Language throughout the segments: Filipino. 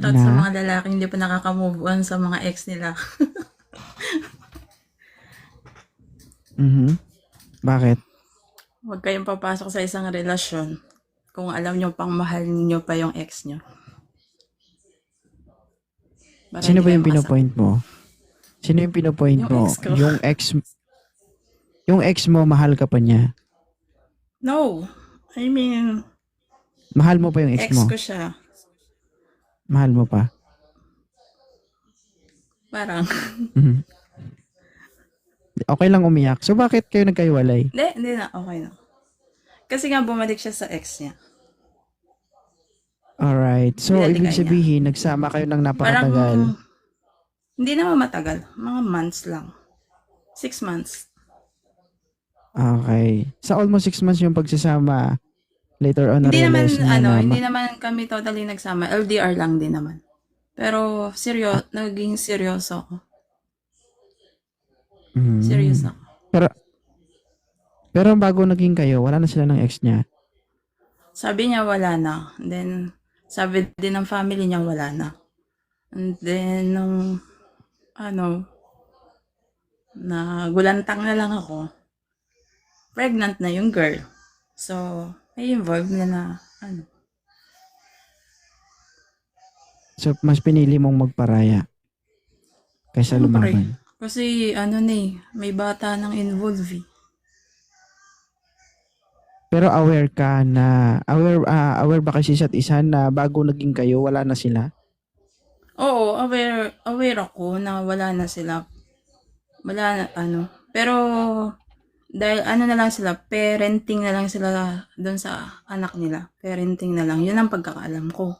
At sa Na? mga lalaki hindi pa nakaka-move on sa mga ex nila. Mhm. Bakit? Huwag kayong papasok sa isang relasyon kung alam nyo pang mahal nyo pa yung ex nyo. Para Sino ba yung pinopoint mo? Sino yung pinopoint Yung mo? ex ko. Yung ex Yung ex mo mahal ka pa niya. No. I mean, Mahal mo pa yung ex, ex mo. ko siya. Mahal mo pa. Parang, Mhm. Okay lang umiyak. So bakit kayo nagkaiwalay? hindi, hindi na, okay na. Kasi nga bumalik siya sa ex niya. Alright. So Binalikan ibig niya. sabihin nagsama kayo ng Parang, napakatagal. hindi naman matagal. Mga months lang. Six months. Okay. Sa almost six months yung pagsasama, later on Hindi naman, ano, na hindi ma- naman kami totally nagsama. LDR lang din naman. Pero, seryo, naging seryoso ako. Mhm. Serious ako. Pero, pero bago naging kayo, wala na sila ng ex niya. Sabi niya wala na. And then, sabi din ng family niya wala na. And then, nung, ano, nagulantang na lang ako, pregnant na yung girl. So, may involved na na, ano, So, mas pinili mong magparaya kaysa Siyempre. lumaban. kasi, ano na eh, may bata nang involved eh. Pero aware ka na, aware, ah, aware ba kasi isa't isa na bago naging kayo, wala na sila? Oo, aware, aware ako na wala na sila. Wala na, ano. Pero, dahil ano na lang sila, parenting na lang sila doon sa anak nila. Parenting na lang. Yun ang pagkakaalam ko.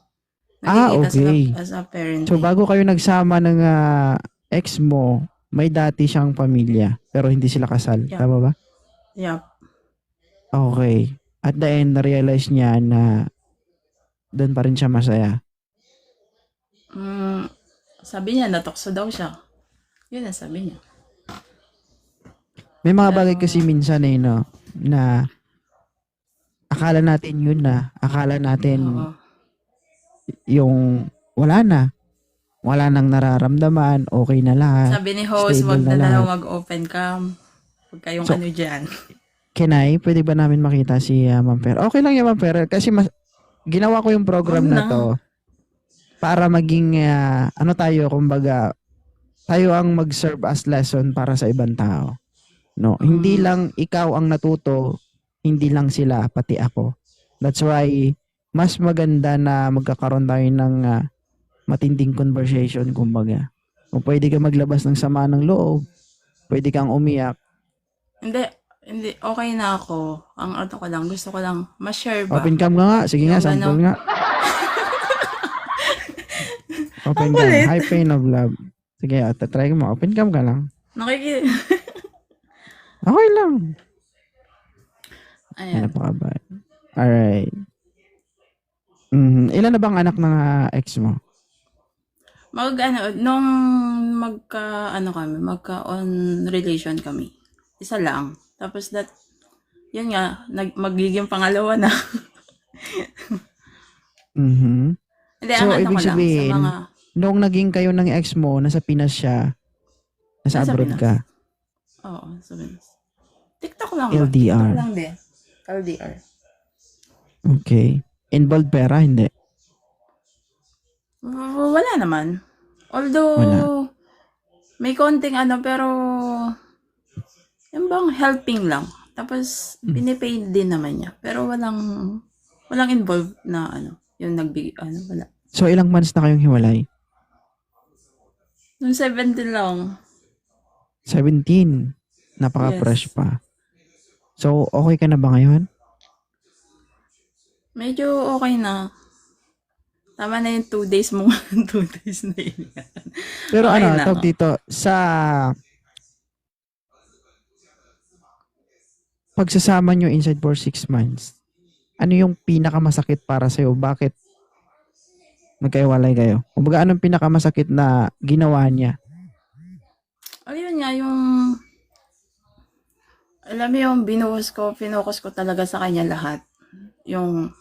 Ah, Nakikita okay. Sila as a parenting. So, bago kayo nagsama ng ah, ex mo, may dati siyang pamilya, pero hindi sila kasal. Yeah. Tama ba? Yup. Okay. At the end, na-realize niya na doon pa rin siya masaya. Mm, sabi niya, natokso daw siya. Yun ang sabi niya. May mga bagay kasi minsan eh, no, na akala natin yun na. Akala natin Oo. yung wala na. Wala nang nararamdaman, okay na lahat. Sabi ni host, stable wag na na, lahat. daw mag-open cam. Huwag kayong So- ano dyan. Kenay, pwede ba namin makita si uh, Ma'am Per? Okay lang yan, Ma'am Per. Kasi mas, ginawa ko yung program na. to para maging, ah, ano tayo, kumbaga, tayo ang mag-serve as lesson para sa ibang tao. No, hindi Mm. lang ikaw ang natuto, hindi lang sila, pati ako. That's why, mas maganda na magkakaroon tayo ng ah, matinding conversation, kumbaga. Kung pwede ka maglabas ng sama ng loob, pwede kang umiyak, Hindi, hindi, okay na ako. Ang ano ko lang, gusto ko lang ma-share ba? Open cam ka nga. Sige nga, sample ano. nga. Open cam. High pain of love. Sige, at try mo. Open cam ka lang. Nakiki... Okay lang. Ay, Ayan. napakabay. Alright. Mhm. Ilan na bang anak ng ah, ex mo? Mag, ano, nung magka, ano kami, magka on relation kami. Isa lang. Tapos that, yun nga, nag, magiging pangalawa na. Mhm. Hindi, So, ang ano ibig lang, sabihin, sa mga, Noong naging kayo ng ex mo, nasa Pinas siya, nasa Nasa abroad Pinas. ka. Oo, sabi. TikTok lang ba? LDR. TikTok lang din. LDR. Okay. Involved pera? Hindi. W- Wala naman. Although, Wala. may konting ano, pero, yung bang helping lang. Tapos, Hmm. pinipay din naman niya. Pero walang, walang involved na ano, yung nagbigay, ano, wala. So, ilang months na kayong hiwalay? Nung 17 lang, 17. Napaka-fresh Yes. pa. So, okay ka na ba ngayon? medyo okay na. Tama na yung two days mo. two days na yun. Pero Okay ano, na, tawag oh. dito, sa pagsasama nyo inside for six months, ano yung pinakamasakit para sa'yo? Bakit nagkaiwalay kayo? Kumbaga, anong pinakamasakit na ginawa niya? Ayun nga, yung... Alam mo yung binuhos ko, finokus ko talaga sa kanya lahat. Yung...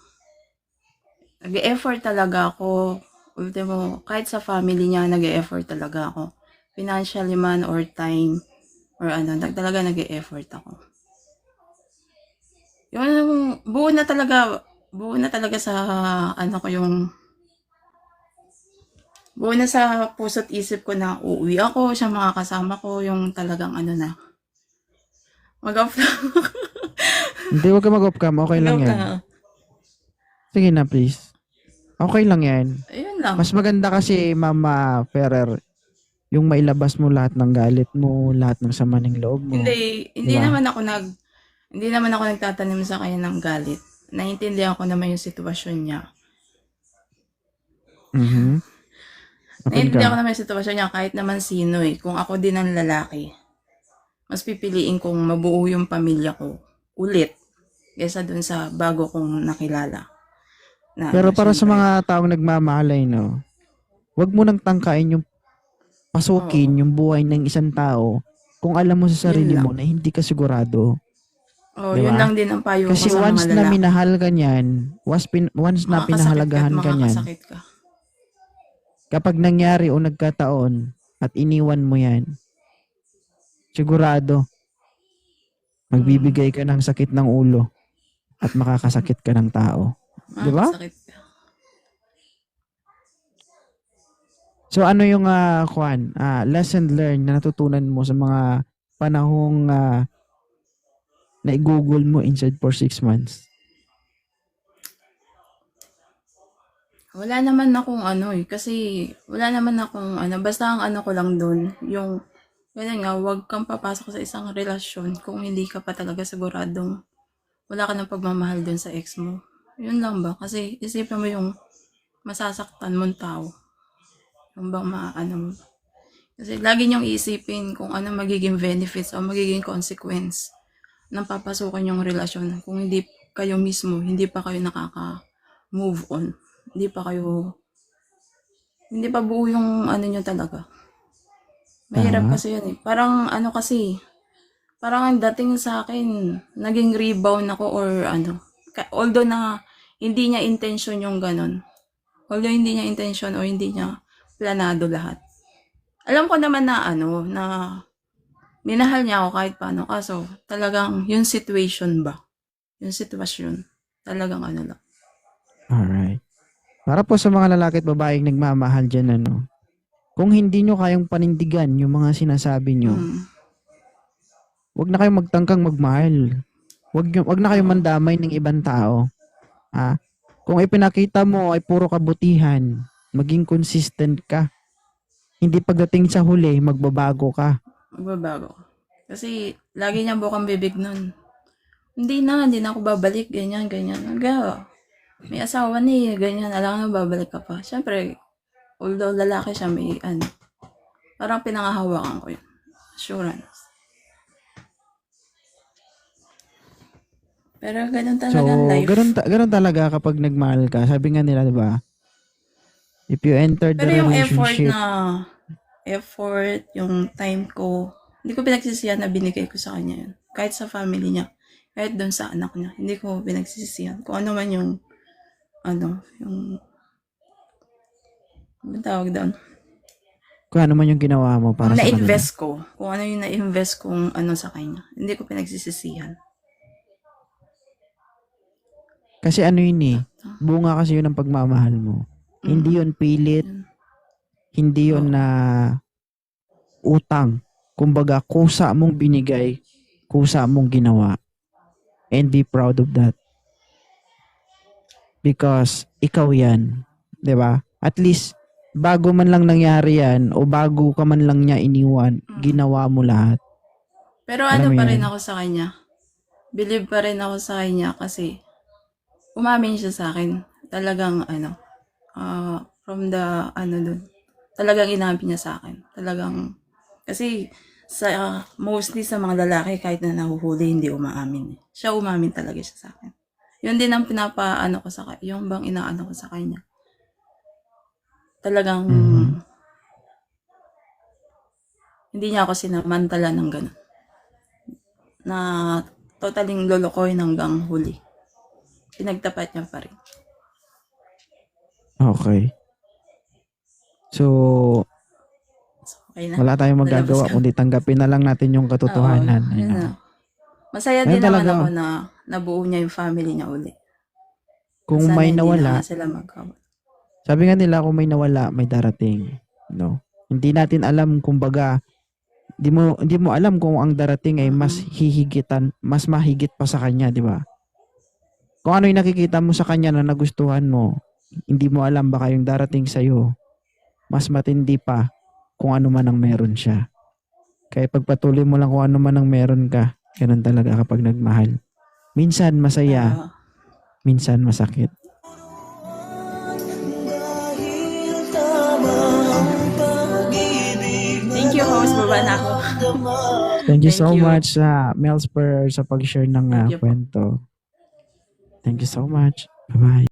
Nag-effort talaga ako ultimo, kahit sa family niya, nag-e-effort talaga ako. Financially man or time, or ano, talaga nag-e-effort ako. Yung buo na talaga, buo na talaga sa, ano ko yung, buo na sa puso't isip ko na uuwi ako, siya mga kasama ko, yung talagang ano na, mag-off Hindi, wag ka mag-off cam. Okay lang yan. Sige na, please. Okay lang yan. Ayun lang. Mas maganda kasi, Mama Ferrer, yung mailabas mo lahat ng galit mo, lahat ng sama ng loob mo. Hindi, hindi Diba? naman ako nag hindi naman ako nagtatanim sa kanya ng galit. Naiintindihan ko naman yung sitwasyon niya. Mhm. Naiintindihan ko naman yung sitwasyon niya kahit naman sino eh. Kung ako din ang lalaki, mas pipiliin kong mabuo yung pamilya ko ulit kaysa dun sa bago kong nakilala. Na, Pero para sa mga taong nagmamahalay, no, wag mo nang tangkain yung pasukin yung buhay ng isang tao kung alam mo sa sarili mo na hindi ka sigurado. oh, diba? yun lang din ang payo Kasi ko sa once mga na minahal ka niyan, once, pin, once na pinahalagahan ka, ka niyan, ka. kapag nangyari o nagkataon at iniwan mo yan, sigurado, magbibigay ka ng sakit ng ulo at makakasakit ka ng tao. Di ba? So ano yung ah kwan, ah, lesson learned na natutunan mo sa mga panahong ah, na i-google mo inside for six months? Wala naman akong ano eh, kasi wala naman akong ano, basta ang ano ko lang doon, yung, ganyan nga, huwag kang papasok sa isang relasyon kung hindi ka pa talaga siguradong wala ka ng pagmamahal doon sa ex mo. Yun lang ba? Kasi isipin mo yung masasaktan mong tao. Yung bang maano mo. Kasi lagi niyong iisipin kung ano magiging benefits o magiging consequence ng papasukan yung relasyon kung hindi kayo mismo, hindi pa kayo nakaka-move on hindi pa kayo hindi pa buo yung ano nyo talaga. Mahirap Tama. kasi yun eh. Parang ano kasi, parang ang dating sa akin, naging rebound ako or ano. Although na hindi niya intention yung ganun. Although hindi niya intention o hindi niya planado lahat. Alam ko naman na ano, na minahal niya ako kahit paano. Kaso talagang yung situation ba? Yung sitwasyon. Talagang ano lang. Alright. Para po sa mga lalaki at babaeng nagmamahal dyan, ano, kung hindi nyo kayang panindigan yung mga sinasabi nyo, Mm. wag na kayong magtangkang magmahal. Wag, nyo, wag na kayong mandamay ng ibang tao. Ha? Kung ipinakita mo ay puro kabutihan, maging consistent ka. Hindi pagdating sa huli, magbabago ka. magbabago. Kasi, lagi niya bukang bibig nun. Hindi na, hindi na ako babalik, ganyan, ganyan. Hangga, may asawa ni, ganyan, alam na babalik ka pa. Siyempre, although lalaki siya, may ano, parang pinangahawakan ko yun. Assurance. Pero ganun So, talaga ang life. ganun, ta- ganun talaga kapag nagmahal ka. Sabi nga nila, di ba? If you enter the Pero yung effort na, effort, yung time ko, hindi ko pinagsisihan na binigay ko sa kanya yun. Kahit sa family niya, kahit doon sa anak niya, hindi ko pinagsisihan. Kung ano man yung, ano, yung, ano tawag doon? kung ano man yung ginawa mo para sa kanila. Na-invest ko. Kung ano yung na-invest kong ano sa kanya. Hindi ko pinagsisisihan. Kasi ano yun eh, bunga kasi yun ng pagmamahal mo. Hindi yun pilit, hindi yun na utang. Kumbaga, kusa mong binigay, kusa mong ginawa. And be proud of that. Because ikaw yan. ba? At least, bago man lang nangyari yan, o bago ka man lang niya iniwan, Mm. ginawa mo lahat. Pero ano pa rin yan. ako sa kanya. Believe pa rin ako sa kanya kasi umamin siya sa akin. Talagang ano, ah, from the ano dun. Talagang inamin niya sa akin. Talagang, kasi sa ah, mostly sa mga lalaki kahit na nahuhuli hindi umaamin. Siya umamin talaga siya sa akin. Yun din ang pinapaano ko sa kanya. Yung bang inaano ko sa kanya. Talagang Mhm. hindi niya ako sinamantala ng ganun. Na totaling lolokohin hanggang huli. Pinagtapat niya pa rin. Okay. So, Okay na. wala tayong magagawa ka. kundi tanggapin na lang natin yung katotohanan. Oo, yun Ayun. na. Masaya Ayun din naman talaga. ako na nabuo niya yung family niya uli. Kung Sana may hindi nawala, na sila magkawa. Sabi nga nila kung may nawala, may darating. No? Hindi natin alam kumbaga hindi mo hindi mo alam kung ang darating ay mas hihigitan, mas mahigit pa sa kanya, di ba? Kung ano yung nakikita mo sa kanya na nagustuhan mo, hindi mo alam baka yung darating sa mas matindi pa kung ano man ang meron siya. Kaya pagpatuloy mo lang kung ano man ang meron ka, ganun talaga kapag nagmahal. Minsan masaya, minsan masakit. You, host. Baba na ako. Thank you Thank so you. much sa Melsper sa pag-share ng uh, Thank you po. kwento. Thank you so much. Bye-bye.